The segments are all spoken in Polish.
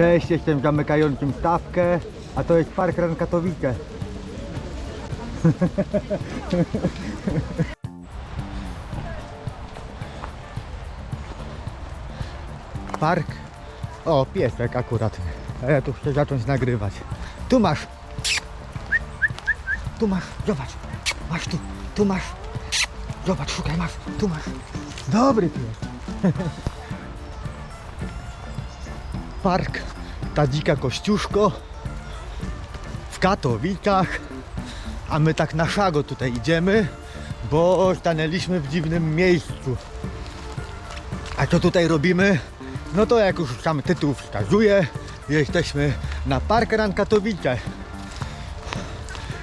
Cześć, jestem zamykającym stawkę, a to jest Park Ran Katowice. Park. O, piesek akurat. A ja tu chcę zacząć nagrywać. Tu masz. Tu masz, zobacz. Masz tu, tu masz. Zobacz, szukaj, masz, tu masz. Dobry pies. Park Ta Dzika Kościuszko w Katowicach. A my tak na szago tutaj idziemy, bo stanęliśmy w dziwnym miejscu. A co tutaj robimy? No to jak już sam tytuł wskazuje, jesteśmy na Park Run Katowice.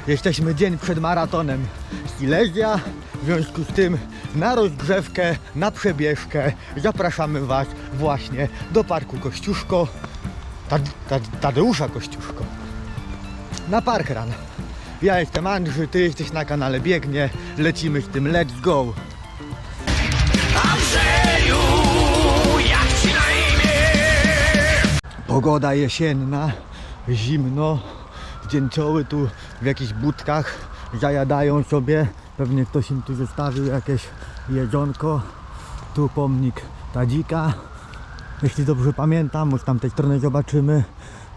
Jesteśmy dzień przed maratonem Silesia, w związku z tym na rozgrzewkę, na przebieżkę zapraszamy Was właśnie do Parku Kościuszko, Tad, Tad, Tadeusza Kościuszko, na Park Run. Ja jestem Andrzej, Ty jesteś na kanale Biegnie, lecimy z tym Let's Go! Andrzeju, jak ci na imię? Pogoda jesienna, zimno, dzięcioły tu w jakichś budkach zajadają sobie. Pewnie ktoś im tu zostawił jakieś jedzonko. Tu pomnik Tadzika. Jeśli dobrze pamiętam, bo z tamtej strony zobaczymy.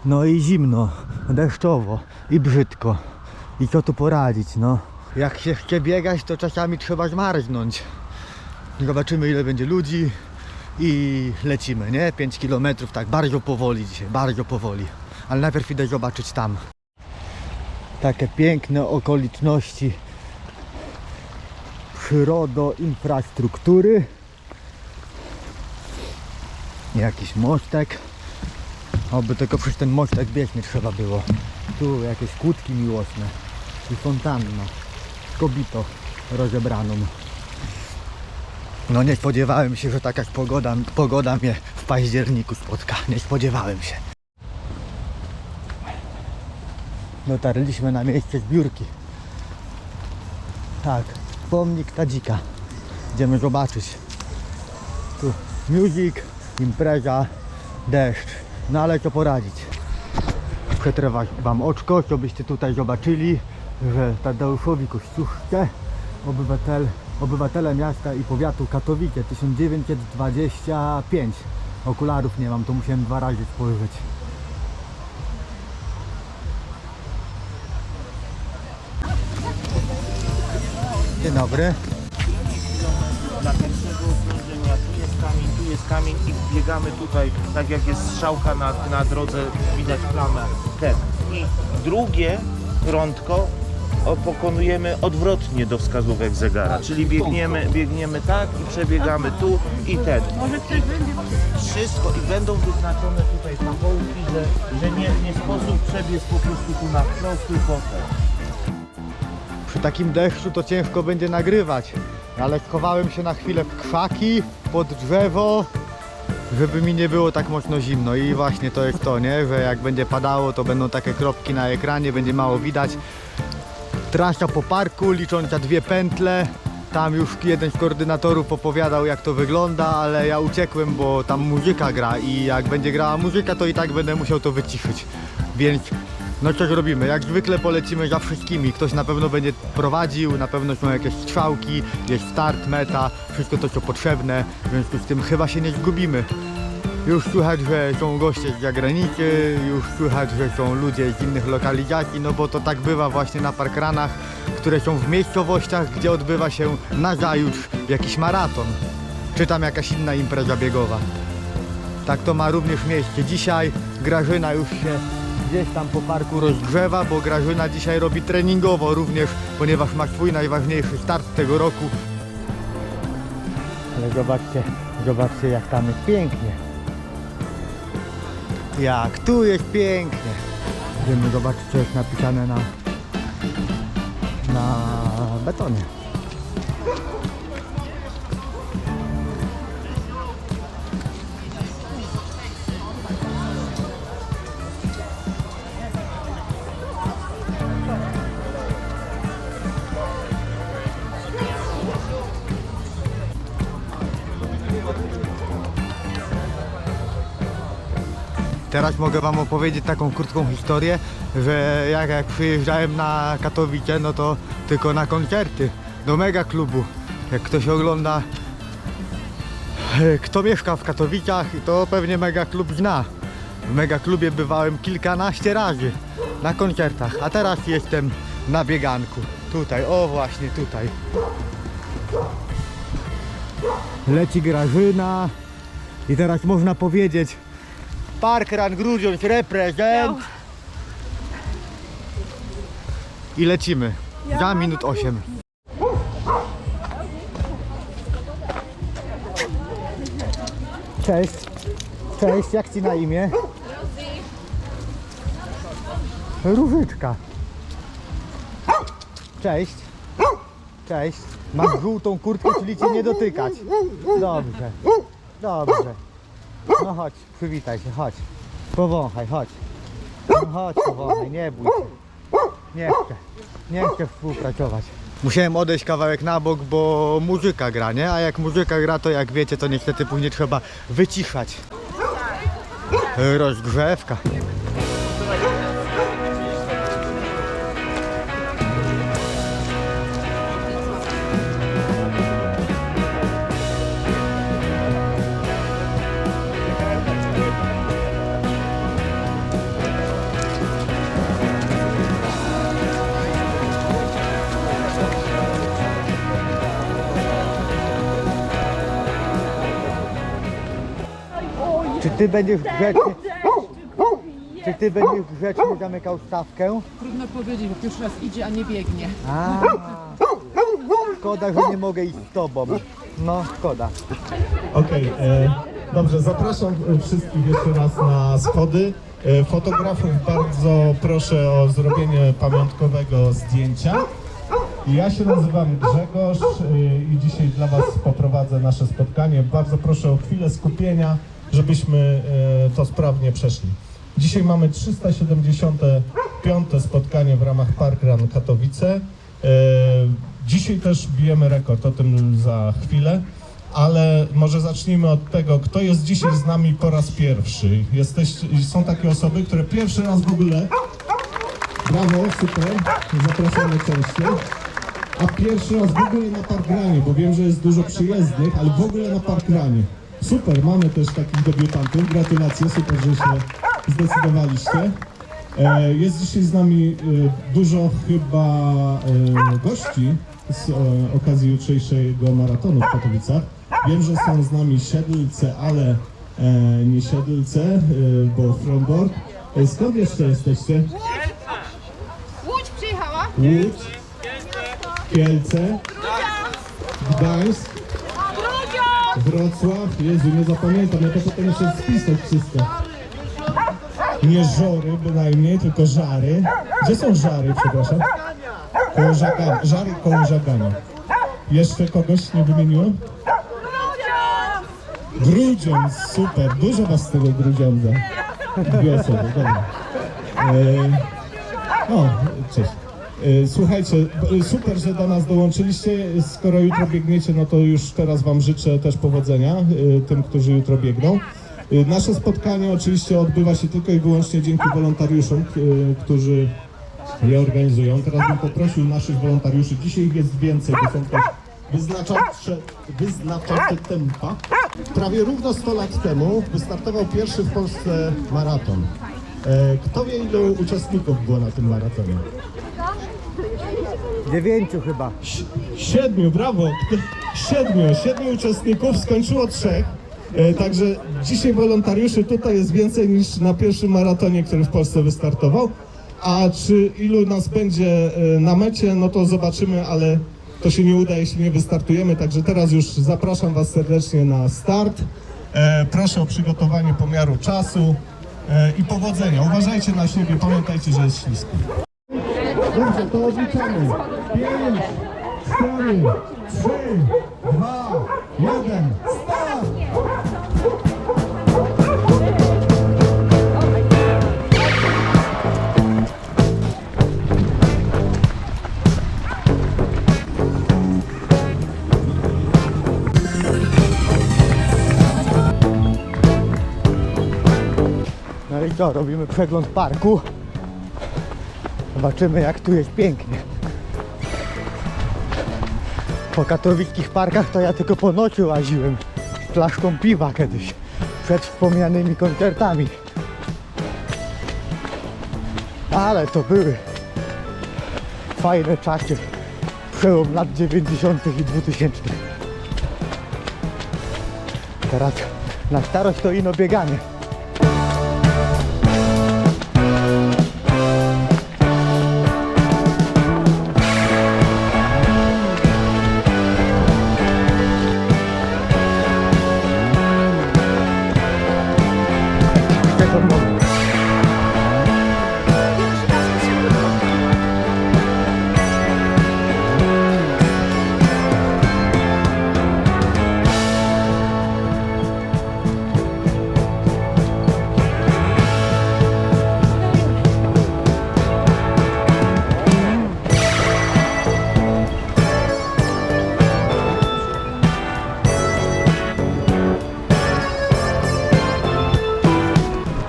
No i zimno, deszczowo i brzydko. I co tu poradzić, no? Jak się chce biegać, to czasami trzeba zmarznąć. Zobaczymy ile będzie ludzi i lecimy, nie? 5 km, tak bardzo powoli dzisiaj, bardzo powoli. Ale najpierw idę zobaczyć tam. Takie piękne okoliczności przyrodo infrastruktury. Jakiś mostek. Oby tylko przez ten mostek biec nie trzeba było. Tu jakieś kłódki miłosne. I fontanna. Kobito rozebraną. No nie spodziewałem się, że taka pogoda, pogoda mnie w październiku spotka. Nie spodziewałem się. Dotarliśmy na miejsce zbiórki. Tak, pomnik Tadzika. Idziemy zobaczyć. Tu music, impreza, deszcz. No ale co poradzić? Przetrewać wam oczko, co byście tutaj zobaczyli, że Tadeuszowi Kościuszce, obywatel, obywatele miasta i powiatu Katowice 1925. Okularów nie mam, to musiałem dwa razy spojrzeć. Dzień dobry. dla pierwszego okrążenia. Tu jest kamień, tu jest kamień i biegamy tutaj, tak jak jest strzałka na, na drodze, widać plamę. Ten. I drugie prądko o, pokonujemy odwrotnie do wskazówek zegara, czyli biegniemy, biegniemy tak i przebiegamy tu i ten. Wszystko i będą wyznaczone tutaj pachołki, że, że nie, nie sposób przebiec po prostu tu na wprost, tylko ten. Takim deszczu to ciężko będzie nagrywać, ale schowałem się na chwilę w krzaki, pod drzewo, żeby mi nie było tak mocno zimno i właśnie to jest to, nie? Że jak będzie padało, to będą takie kropki na ekranie, będzie mało widać. Trasa po parku, licząca dwie pętle. Tam już jeden z koordynatorów opowiadał jak to wygląda, ale ja uciekłem, bo tam muzyka gra i jak będzie grała muzyka, to i tak będę musiał to wyciszyć. Więc no co zrobimy? Jak zwykle polecimy za wszystkimi. Ktoś na pewno będzie prowadził, na pewno są jakieś strzałki, jest start, meta, wszystko to co potrzebne, w związku z tym chyba się nie zgubimy. Już słychać, że są goście z zagranicy, już słychać, że są ludzie z innych lokalizacji, no bo to tak bywa właśnie na parkranach, które są w miejscowościach, gdzie odbywa się nazajutrz jakiś maraton, czy tam jakaś inna impreza biegowa. Tak to ma również miejsce. Dzisiaj Grażyna już się gdzieś tam po parku rozgrzewa, bo Grażyna dzisiaj robi treningowo również, ponieważ ma swój najważniejszy start tego roku. Ale zobaczcie, zobaczcie jak tam jest pięknie. Jak tu jest pięknie. Idziemy zobaczyć co jest napisane na, na betonie. Teraz mogę wam opowiedzieć taką krótką historię, że jak, jak przyjeżdżałem na Katowice, no to tylko na koncerty do mega klubu. Jak ktoś ogląda, kto mieszka w Katowicach, to pewnie mega klub zna. W mega klubie bywałem kilkanaście razy na koncertach, a teraz jestem na bieganku. Tutaj, o właśnie tutaj. Leci Grażyna i teraz można powiedzieć Parkrun Grudziądz reprezent. I lecimy. Za minut 8 Cześć. Cześć, jak ci na imię? Różyczka. Cześć. Cześć. Masz żółtą kurtkę, czyli cię nie dotykać. Dobrze. Dobrze No chodź, przywitaj się, chodź. Powąchaj, chodź. No chodź, powąchaj, nie bój się. Nie chcę, nie chcę współpracować. Musiałem odejść kawałek na bok, bo muzyka gra, nie? A jak muzyka gra, to jak wiecie, to niestety później trzeba wyciszać. Rozgrzewka ty będziesz grzecznie Czy ty będziesz grzecznie zamykał stawkę? Trudno powiedzieć, bo pierwszy raz idzie, a nie biegnie. A, szkoda, że nie mogę iść z tobą. No, szkoda. Okej, e, dobrze, zapraszam e, wszystkich jeszcze raz na schody. E, Fotografów bardzo proszę o zrobienie pamiątkowego zdjęcia. Ja się nazywam Grzegorz e, i dzisiaj dla Was poprowadzę nasze spotkanie. Bardzo proszę o chwilę skupienia, żebyśmy e, to sprawnie przeszli. Dzisiaj mamy 375. spotkanie w ramach Parkrun Katowice. E, Dzisiaj też bijemy rekord, o tym za chwilę ale może zacznijmy od tego, kto jest dzisiaj z nami po raz pierwszy. Jesteś, są takie osoby, które pierwszy raz w ogóle. Brawo, super, zapraszamy częściej. A pierwszy raz w ogóle na parkranie, bo wiem, że jest dużo przyjezdnych, ale w ogóle na parkranie. Super, mamy też takich debiutantów. Gratulacje, super, że się zdecydowaliście. E, Jest dzisiaj z nami e, dużo chyba e, gości z e, okazji jutrzejszego maratonu w Katowicach. Wiem, że są z nami siedlce, ale e, nie siedlce, e, bo Fromborg. E, Skąd jeszcze jesteście? Łódź przyjechała. Łódź, Kielce, Gdańsk, Wrocław. Jezu, nie zapamiętam, ja to potem muszę spisać wszystko. Nie żory bynajmniej, tylko żary. Gdzie są żary, przepraszam? Koło żagania. Żary koło żagania. Jeszcze kogoś nie wymieniłem? Grudziądz, super. Dużo was z tego Grudziądza. Dwie osoby, dobra. E, o, cześć. E, Słuchajcie, b- super, że do nas dołączyliście. Skoro jutro biegniecie, no to już teraz Wam życzę też powodzenia, e, tym, którzy jutro biegną. E, Nasze spotkanie oczywiście odbywa się tylko i wyłącznie dzięki wolontariuszom, e, którzy je organizują. Teraz bym poprosił naszych wolontariuszy, dzisiaj jest więcej, bo są też wyznaczacze tempa. Prawie równo 100 lat temu wystartował pierwszy w Polsce maraton. E, Kto wie, ilu uczestników było na tym maratonie? Dziewięciu chyba. Siedmiu, brawo! Siedmiu, siedmiu uczestników, skończyło trzech. E, Także dzisiaj wolontariuszy tutaj jest więcej niż na pierwszym maratonie, który w Polsce wystartował. A czy ilu nas będzie e, na mecie, no to zobaczymy, ale to się nie uda, jeśli nie wystartujemy. Także teraz już zapraszam Was serdecznie na start. E, Proszę o przygotowanie pomiaru czasu i powodzenia. Uważajcie na siebie, pamiętajcie, że jest ślisko. Dobrze, to odliczamy. 5, 4, 3, 2, 1, start! No i co, robimy przegląd parku. Zobaczymy jak tu jest pięknie. Po katowickich parkach to ja tylko po nocy łaziłem z flaszką piwa kiedyś, przed wspomnianymi koncertami. Ale to były fajne czasy. Przełom lat 90. i 2000. Teraz na starość to ino bieganie.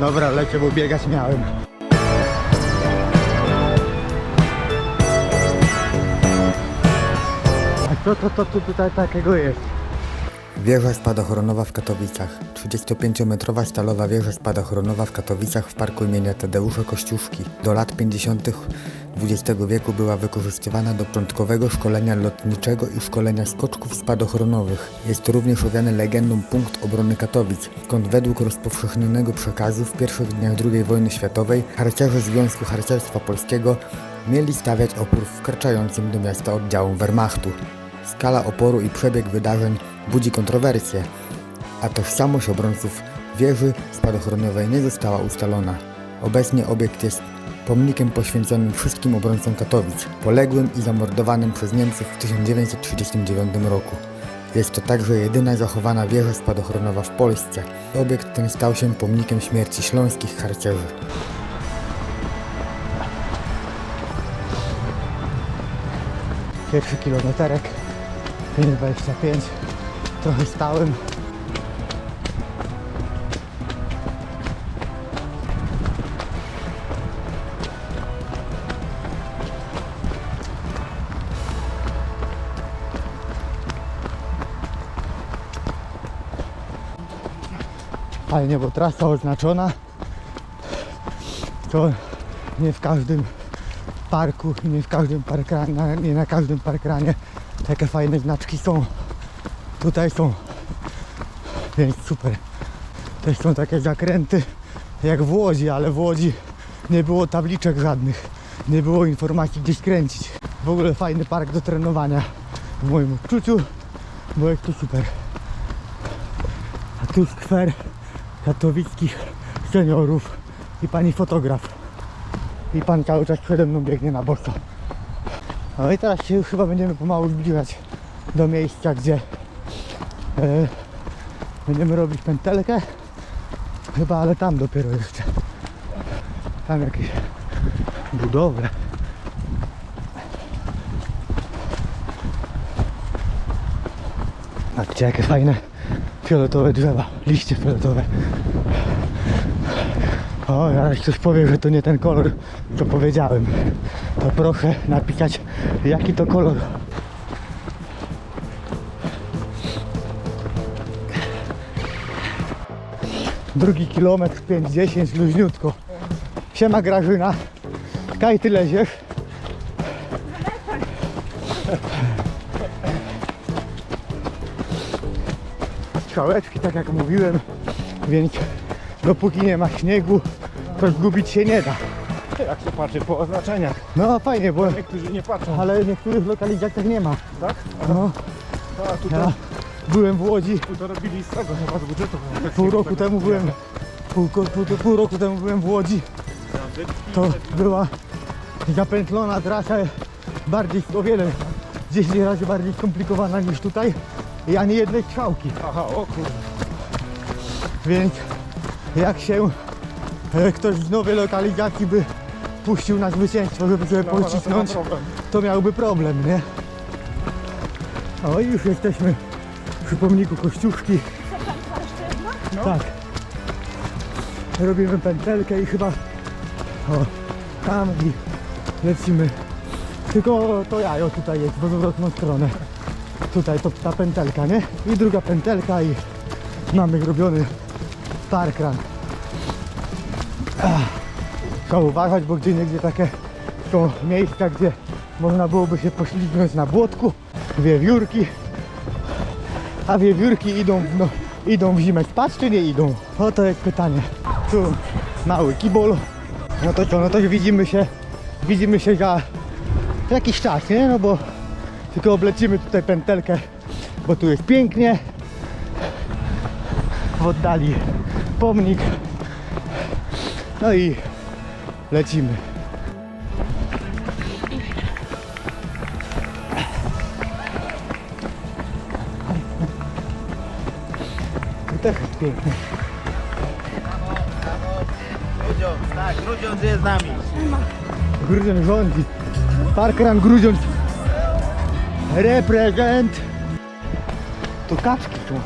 Dobra, lecę, bo biegać miałem. A co to, to, to tutaj takiego jest? Wieża spadochronowa w Katowicach. 35-metrowa stalowa wieża spadochronowa w Katowicach w parku imienia Tadeusza Kościuszki. Do lat 50. XX wieku była wykorzystywana do początkowego szkolenia lotniczego i szkolenia skoczków spadochronowych. Jest również owiany legendą punkt obrony Katowic, skąd według rozpowszechnionego przekazu w pierwszych dniach II wojny światowej harcerze Związku Harcerstwa Polskiego mieli stawiać opór wkraczającym do miasta oddziałom Wehrmachtu. Skala oporu i przebieg wydarzeń budzi kontrowersje, a tożsamość obrońców wieży spadochronowej nie została ustalona. Obecnie obiekt jest pomnikiem poświęconym wszystkim obrońcom Katowic, poległym i zamordowanym przez Niemców w 1939 roku. Jest to także jedyna zachowana wieża spadochronowa w Polsce. Obiekt ten stał się pomnikiem śmierci śląskich harcerzy. Pierwszy kilometerek, 5,25. Trochę stałem. Fajnie, bo trasa oznaczona. To nie w każdym parku nie w każdym parkranie, nie na każdym parkranie takie fajne znaczki są. Tutaj są. Więc super. Też są takie zakręty jak w Łodzi, ale w Łodzi nie było tabliczek żadnych. Nie było informacji gdzie skręcić. W ogóle fajny park do trenowania w moim odczuciu, bo jest to super. A tu skwer katowickich seniorów i pani fotograf. I pan cały czas przede mną biegnie na boso. No i teraz się już chyba będziemy pomału zbliżać do miejsca, gdzie będziemy robić pętelkę. Chyba, ale tam dopiero jeszcze. Tam jakieś budowle. Patrzcie jakie fajne fioletowe drzewa, liście fioletowe. O, zaraz ktoś powie, że to nie ten kolor, co powiedziałem. To proszę napisać, jaki to kolor. Drugi kilometr, 5-10, luźniutko. Siema Grażyna. Kaj ty leziesz? Strzałeczki, tak jak mówiłem, więc dopóki nie ma śniegu, to zgubić się nie da. Jak się patrzy po oznaczeniach. No fajnie, bo Niektórzy nie patrzą. ale niektórych lokalizacjach nie ma. Tak? No, A tutaj ja byłem w Łodzi, to robili z tego chyba z budżetu. pół roku temu byłem, pół, pół, pół roku temu byłem w Łodzi. To była zapętlona trasa, bardziej, o wiele, 10 razy bardziej skomplikowana niż tutaj i ani jednej strzałki. Aha, o kurde. Więc jak się e, ktoś z nowej lokalizacji by puścił na zwycięstwo, żeby sobie No, no, to pocisnąć, ma problem. to miałby problem, nie? O i już jesteśmy przy pomniku Kościuszki. Tak. robimy pętelkę i chyba o, tam i lecimy. Tylko to jajo tutaj jest w odwrotną stronę. Tutaj to ta pętelka, nie? I druga pętelka i mamy zrobiony parkrun. Ach, Trzeba uważać, bo gdzie niegdzie takie są miejsca, gdzie można byłoby się poślizgnąć na błotku, wiewiórki, a wiewiórki idą, w- no, idą w zimę spać, czy nie idą? O to jest pytanie. Tu mały kibol. No to co, no to widzimy się, widzimy się za jakiś czas, nie? No bo tylko oblecimy tutaj pętelkę, bo tu jest pięknie. W oddali pomnik. No i lecimy. Pięknie. Grudziądz, tak, Grudziądz jest z nami. Grudziądz rządzi. Parkrun Grudziądz. Reprezent. Tu kaczki są.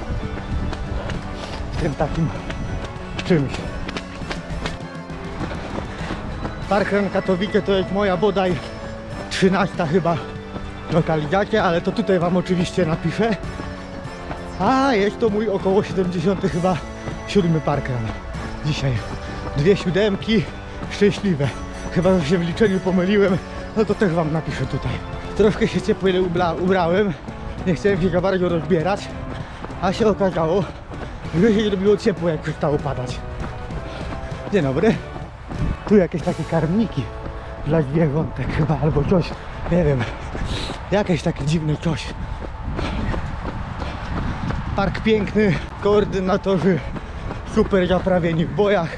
W tym takim czymś. Parkrun Katowice to jest moja bodaj 13 chyba lokalizacja, ale to tutaj wam oczywiście napiszę. A jest to mój około 70 chyba siódmy parkrun. Dzisiaj dwie siódemki szczęśliwe. Chyba, że się w liczeniu pomyliłem, no to też wam napiszę tutaj. Troszkę się ciepło ubra ubrałem, nie chciałem się bardzo rozbierać, a się okazało, że się zrobiło ciepło jak przestało padać. Dzień dobry. Tu jakieś takie karmniki dla zwierzątek chyba, albo coś, nie wiem. Jakieś takie dziwne coś. Park piękny, koordynatorzy super zaprawieni w bojach,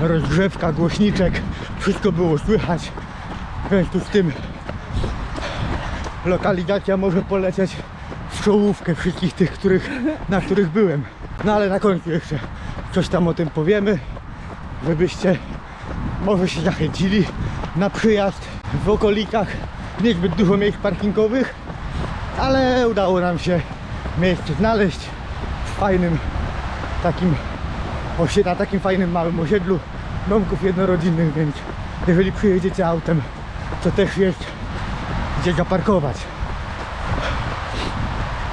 rozgrzewka, głośniczek, wszystko było słychać. W związku z tym lokalizacja może polecieć w czołówkę wszystkich tych, których, na których byłem. No ale na końcu jeszcze coś tam o tym powiemy, żebyście może się zachęcili na przyjazd w okolikach. Niezbyt dużo miejsc parkingowych, ale udało nam się miejsce znaleźć fajnym takim na takim fajnym małym osiedlu domków jednorodzinnych, więc jeżeli przyjedziecie autem, to też jest gdzie zaparkować.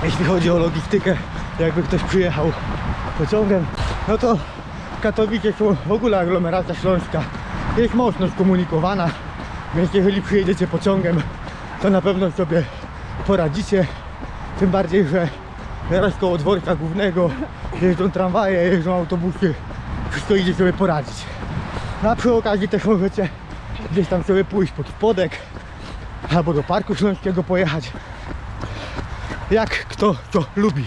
Jeśli chodzi o logistykę, jakby ktoś przyjechał pociągiem, no to Katowice są w ogóle aglomeracja śląska jest mocno skomunikowana, więc jeżeli przyjedziecie pociągiem, to na pewno sobie poradzicie. Tym bardziej, że teraz koło dworca głównego jeżdżą tramwaje, jeżdżą autobusy, wszystko idzie sobie poradzić. No a przy okazji też możecie gdzieś tam sobie pójść pod spodek albo do Parku Śląskiego pojechać. Jak kto to lubi.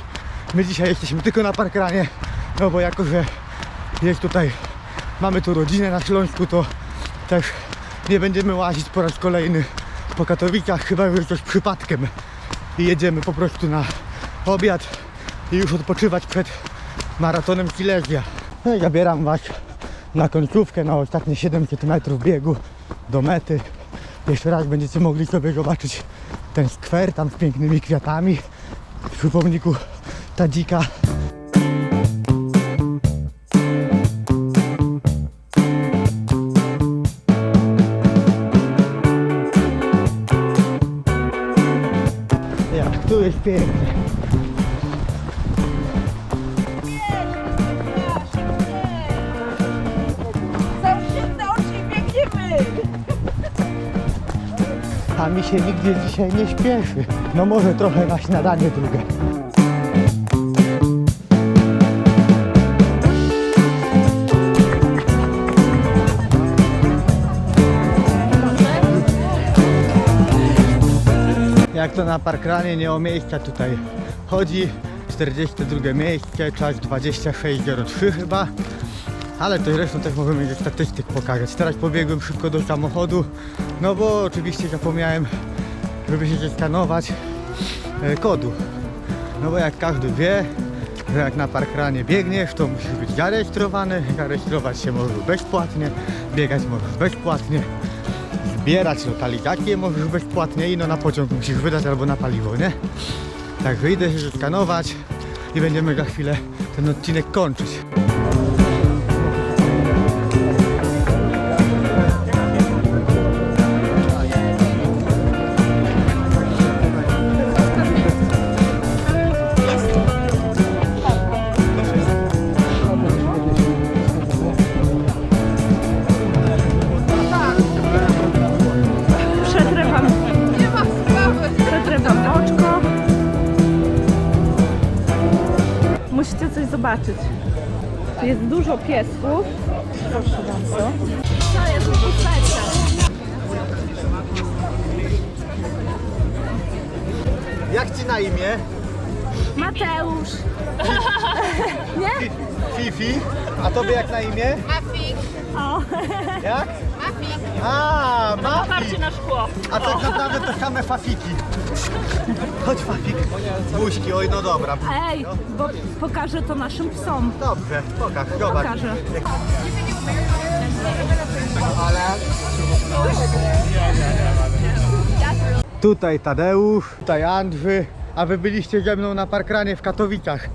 My dzisiaj jesteśmy tylko na parkranie, no bo jako, że jest tutaj, mamy tu rodzinę na Śląsku, to też nie będziemy łazić po raz kolejny po Katowicach, chyba że coś przypadkiem i jedziemy po prostu na obiad i już odpoczywać przed maratonem Silesia. No zabieram Was na końcówkę, na ostatnie 700 metrów biegu do mety. Jeszcze raz będziecie mogli sobie zobaczyć ten skwer tam z pięknymi kwiatami przy pomniku Tadzika. Się nigdzie dzisiaj nie śpieszy. No może trochę na śniadanie drugie. Jak to na parkranie nie o miejsca tutaj chodzi. 42 miejsce, czas 26.03 chyba. Ale to zresztą też możemy ze statystyk pokazać. Teraz pobiegłem szybko do samochodu, no bo oczywiście zapomniałem, żeby się zeskanować e, kodu. No bo jak każdy wie, że jak na parkranie biegniesz, to musisz być zarejestrowany. Zarejestrować się możesz bezpłatnie, biegać możesz bezpłatnie, zbierać lokalizacje możesz bezpłatnie i no na pociąg musisz wydać albo na paliwo, nie? Także idę się zeskanować i będziemy za chwilę ten odcinek kończyć. Piesków. A tobie jak na imię? O. Jak? A, Mafik. Na szkło. A tak naprawdę to same fafiki. Chodź Fafik. Buźki, oj no dobra. Ej, bo pokażę to naszym psom. Dobrze, pokaż, zobacz. Pokażę. Tutaj Tadeusz, tutaj Andrzy, a wy byliście ze mną na parkranie w Katowicach.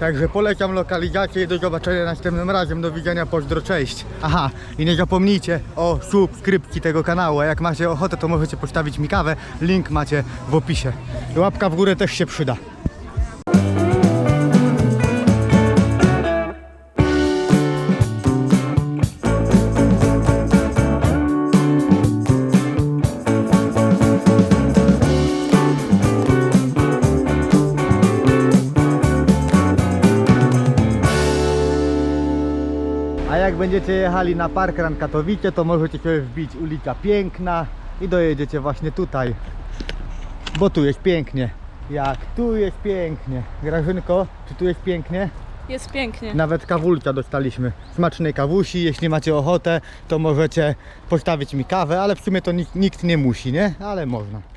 Także polecam lokalizację i do zobaczenia następnym razem. Do widzenia, pozdro, cześć. Aha, i nie zapomnijcie o subskrypcji tego kanału, a jak macie ochotę, to możecie postawić mi kawę. Link macie w opisie. Łapka w górę też się przyda. Będziecie jechali na Parkran Katowice, to możecie sobie wbić ulica Piękna i dojedziecie właśnie tutaj. Bo tu jest pięknie. Jak tu jest pięknie. Grażynko, czy tu jest pięknie? Jest pięknie. Nawet kawulcia dostaliśmy. Smacznej kawusi. Jeśli macie ochotę, to możecie postawić mi kawę, ale w sumie to nikt, nikt nie musi, nie? Ale można.